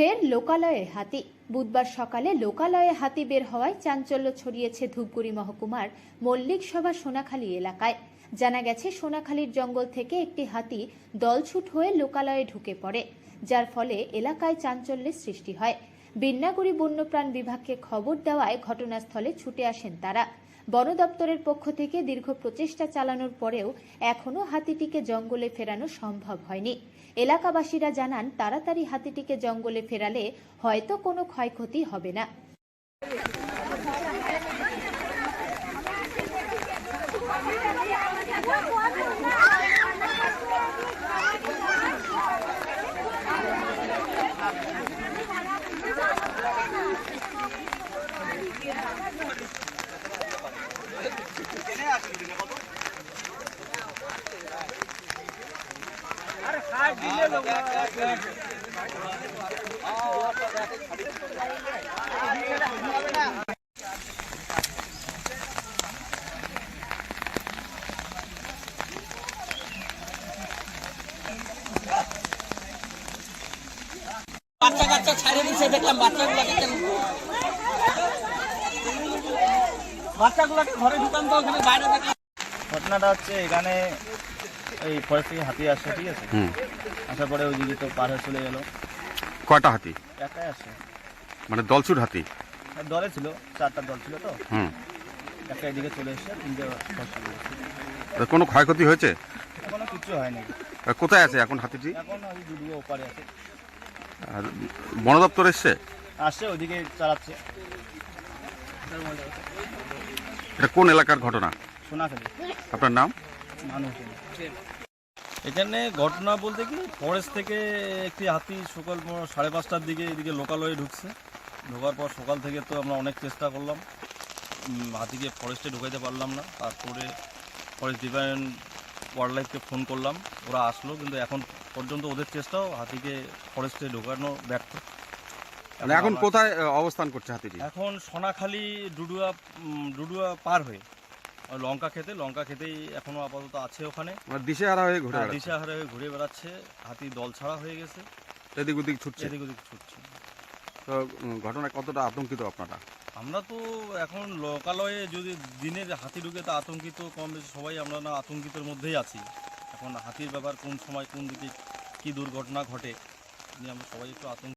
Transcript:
ফের লোকালয়ের হাতি। বুধবার সকালে লোকালয়ে হাতি বের হওয়ায় চাঞ্চল্য ছড়িয়েছে ধূপগুড়ি মহকুমার মল্লিক সভা সোনাখালী এলাকায়। জানা গেছে, সোনাখালীর জঙ্গল থেকে একটি হাতি দলছুট হয়ে লোকালয়ে ঢুকে পড়ে, যার ফলে এলাকায় চাঞ্চল্যের সৃষ্টি হয়। বিন্নাগুড়ি বন্যপ্রাণ বিভাগকে খবর দেওয়ায় ঘটনাস্থলে ছুটে আসেন তারা। বন দপ্তরের পক্ষ থেকে দীর্ঘ প্রচেষ্টা চালানোর পরেও এখনও হাতিটিকে জঙ্গলে ফেরানো সম্ভব হয়নি। এলাকাবাসীরা জানান, তাড়াতাড়ি হাতিটিকে জঙ্গলে ফেরালে হয়তো কোনো ক্ষয়ক্ষতি হবে না। বাচ্চা কাচ্চা ছাড়িয়ে দিচ্ছে দেখলাম বাচ্চাগুলোকে কেন বাচ্চাগুলোকে ঘরে ঢুকান তো ওখানে বাইরে দেখলাম ঘটনাটা হচ্ছে এখানে এই ফরেস্ট থেকে হাতি আসছে ঠিক আছে? আসার পরে ওইদিকে তো পার হয়ে চলে গেল। কয়টা হাতি? একাই আসছে মানে দলছুট হাতি? আর দলে ছিল চারটা দল ছিল তো। হুম। একটা এদিকে চলে এসছে তিনটে কোনো ক্ষয়ক্ষতি হয়েছে? এখনও কিছু হয়নি। তা কোথায় আছে এখন হাতিটি? এখন ওই দুদিকে ওপারে আছে। আর বন দপ্তর এসছে? আসছে ওইদিকে চালাচ্ছে। এটা কোন এলাকার ঘটনা? শোনা আপনার নাম? এখানে ঘটনা বলতে কি ফরেস্ট থেকে একটি হাতি সকাল সাড়ে পাঁচটার দিকে এদিকে লোকালয়ে ঢুকছে। ঢোকার পর সকাল থেকে তো আমরা অনেক চেষ্টা করলাম। হাতিকে ফরেস্টে ঢুকাইতে পারলাম না। তারপরে ফরেস্ট ডিপার্টমেন্ট ওয়াইল্ড লাইফকে ফোন করলাম। ওরা আসলো কিন্তু এখন পর্যন্ত ওদের চেষ্টাও হাতিকে ফরেস্টে ঢোকানো ব্যর্থ। মানে এখন কোথায় অবস্থান করছে হাতিটি? এখন সোনাখালি ডুডুয়া ডুডুয়া পার হয়ে লঙ্কা খেতে লঙ্কা খেতেই এখনও আপাতত আছে ওখানে। মানে দিশেহারা হয়ে ঘুরে বেড়াচ্ছে। দিশাহারা হয়ে ঘুরে বেড়াচ্ছে হাতি দল ছাড়া হয়ে গেছে। এদিক ওদিক ছুটছে? এদিক ওদিক ছুটছে। তো ঘটনা কতটা আতঙ্কিত আপনারা? আমরা তো এখন লোকালয়ে যদি দিনের হাতি ঢুকে তা আতঙ্কিত কম বেশি সবাই আমরা না আতঙ্কিতের মধ্যেই আছি। এখন হাতির ব্যাপার কোন সময় কোন দিকে কী দুর্ঘটনা ঘটে নিয়ে আমরা সবাই একটু আতঙ্ক